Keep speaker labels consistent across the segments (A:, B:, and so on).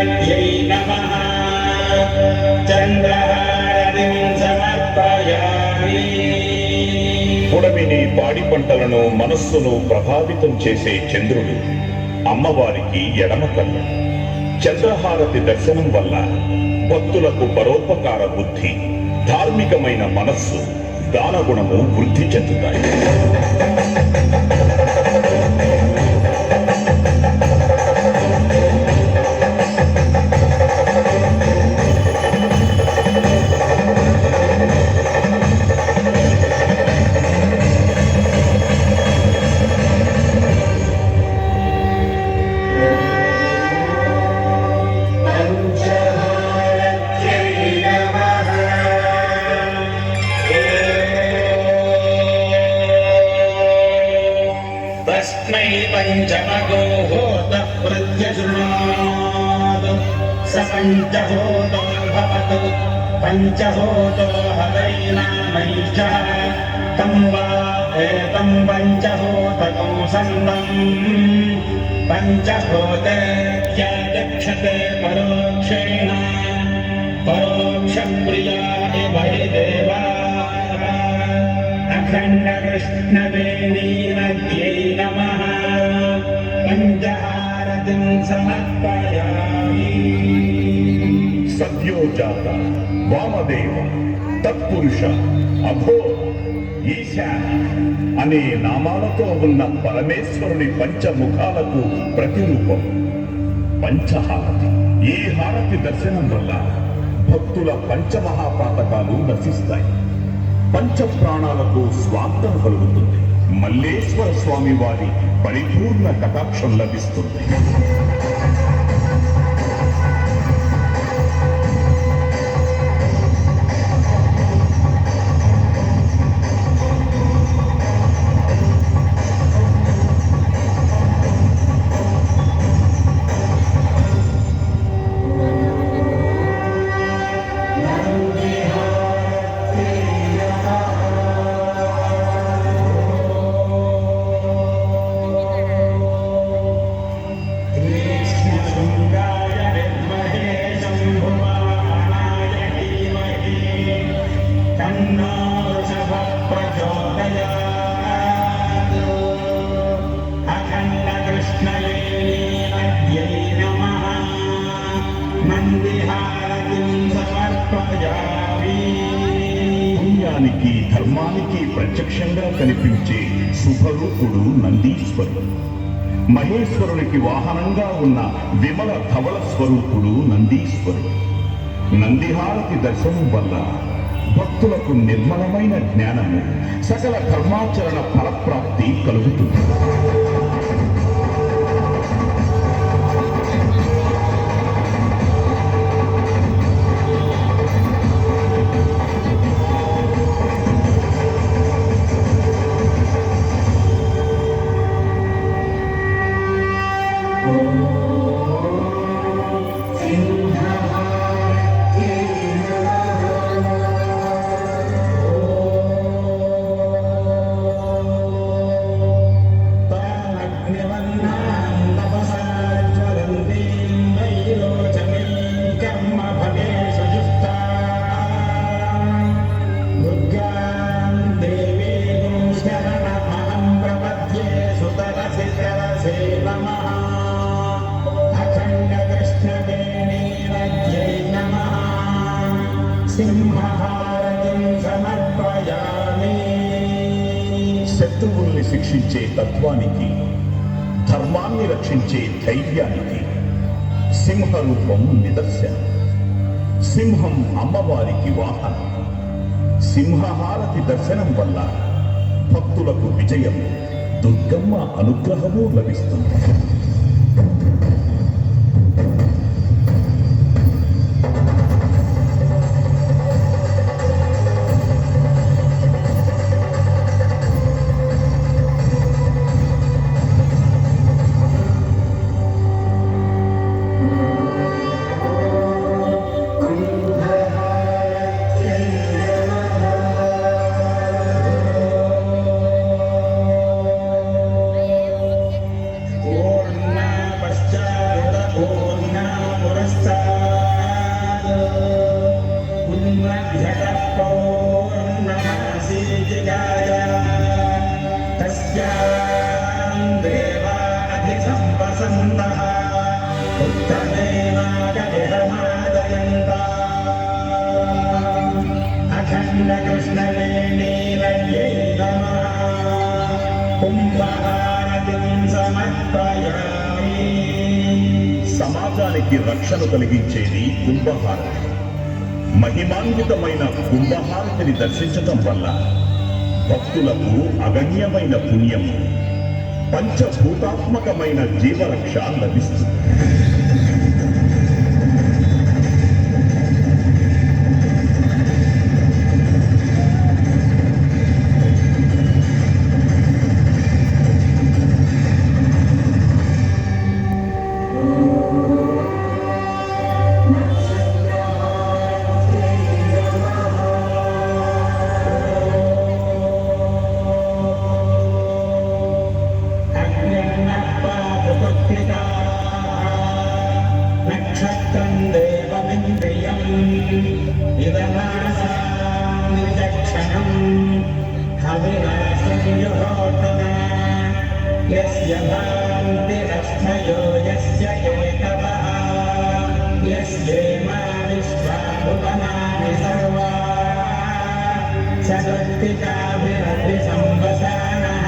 A: कृष्णवेणीनद्यै नमः चन्द्रहारतिं समर्पयामि
B: పుడమిని పాడి పంటలను మనస్సును ప్రభావితం చేసే చంద్రుడు అమ్మవారికి ఎడమ కన్ను చంద్రహారతి దర్శనం వల్ల భక్తులకు పరోపకార బుద్ధి ధార్మికమైన మనస్సు దానగుణము వృద్ధి చెందుతాయి
A: तस्मै पञ्चमगो होतः प्रत्यशृणात् स पञ्चहोतो भवतु पञ्चहोतो हवैनामैषः तं वा एतं पञ्चहोतकं सन्दम् पञ्चहोतेत्यागच्छते परोक्षेण अखण्डकृष्णवेणीनद्यै नमः पञ्चहारतिं समर्पयामि
B: సద్యోజాత వామదేవ తత్పురుష అభో ఈశాన అనే నామాలతో ఉన్న పరమేశ్వరుని పంచముఖాలకు ప్రతిరూపం పంచహారతి ఈ హారతి దర్శనం వల్ల భక్తుల పంచమహాపాతకాలు నశిస్తాయి పంచ ప్రాణాలకు స్వాంతం కలుగుతుంది. మల్లేశ్వర స్వామి వారి పరిపూర్ణ కటాక్షం లభిస్తుంది. ధర్మానికి ప్రత్యక్షంగా కనిపించే శుభరూపుడు నందీశ్వరుడు. మహేశ్వరునికి వాహనంగా ఉన్న విమల ధవళ స్వరూపుడు నందీశ్వరుడు. నందిహారతి దర్శనం వల్ల భక్తులకు నిర్మలమైన జ్ఞానము సకల ధర్మాచరణ ఫలప్రాప్తి కలుగుతుంది. శత్రువుల్ని శిక్షించే తత్వానికి ధర్మాన్ని రక్షించే ధైర్యానికి సింహ రూపం నిదర్శనం. సింహం అమ్మవారికి వాహనం. సింహహారతి దర్శనం వల్ల భక్తులకు విజయం దుర్గమ్మ అనుగ్రహము లభిస్తుంది.
A: वसन्तः उत्तमेवाकजहमादयन्ता अखण्डकृष्णवेणीरयैतमः कुम्भहारतिं समर्पयामि
B: సమాజానికి రక్షణ కలిగించేది కుంభహారతి మహిమాన్వితమైన కుంభహారతిని దర్శించటం వల్ల భక్తులకు అగణ్యమైన పుణ్యము పంచభూతాత్మకమైన జీవరక్ష లభిస్తుంది.
A: यस्य भान्तिरस्थयो यस्य केतवः यस्येमा विश्वाभुवनानि सर्वा सदत्तिकाभिरभिसंवसानः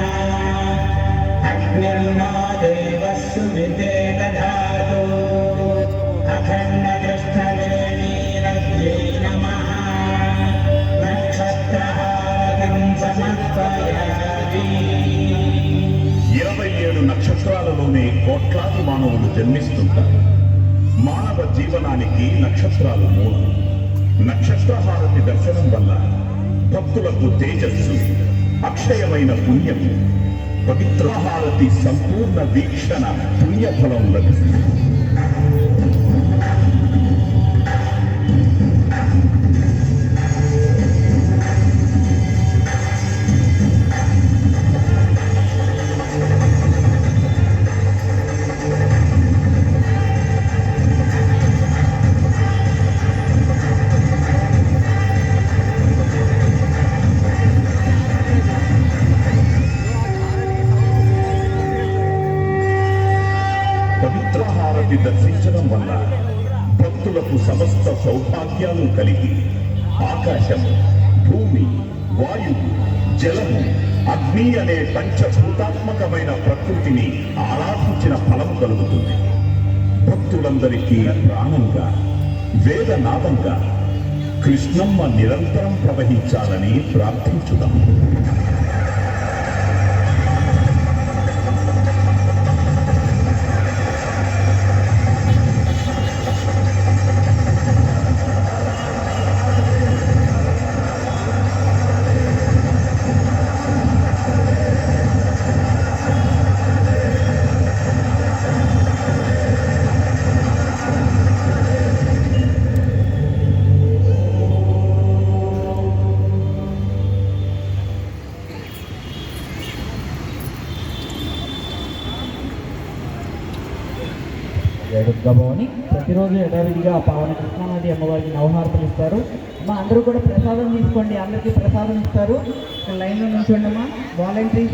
A: अग्निर्नो देवः सुविते दधातु अखण्डकृष्णवेणीरज्ञै नमः नक्षत्रहारतिं समर्पयामि
B: ఇరవై ఏడు నక్షత్రాలలోనే కోట్లాది మానవులు జన్మిస్తుంటారు మానవ జీవనానికి నక్షత్రాలు మూలం నక్షత్రహారతి దర్శనం వల్ల భక్తులకు తేజస్సు అక్షయమైన పుణ్యం పవిత్ర భారతి సంపూర్ణ వీక్షణ పుణ్యఫలం లభిస్తుంది. పవిత్రహారతి దర్శించడం వల్ల భక్తులకు సమస్త సౌభాగ్యాలు కలిగి ఆకాశం భూమి వాయువు జలము అగ్ని అనే పంచభూతాత్మకమైన ప్రకృతిని ఆరాధించిన ఫలం కలుగుతుంది. భక్తులందరికీ ప్రాణంగా వేదనాదంగా కృష్ణమ్మ నిరంతరం ప్రవహించాలని ప్రార్థించుదాం.
C: వేడుకబోని ప్రతిరోజు యథావిధిగా పావన కృష్ణానది అమ్మవారికి నవహారతలు ఇస్తారు అమ్మ అందరూ కూడా ప్రసాదం తీసుకోండి. అందరికీ ప్రసాదం ఇస్తారు. లైన్లో నుంచోండి అమ్మా వాలంటీర్స్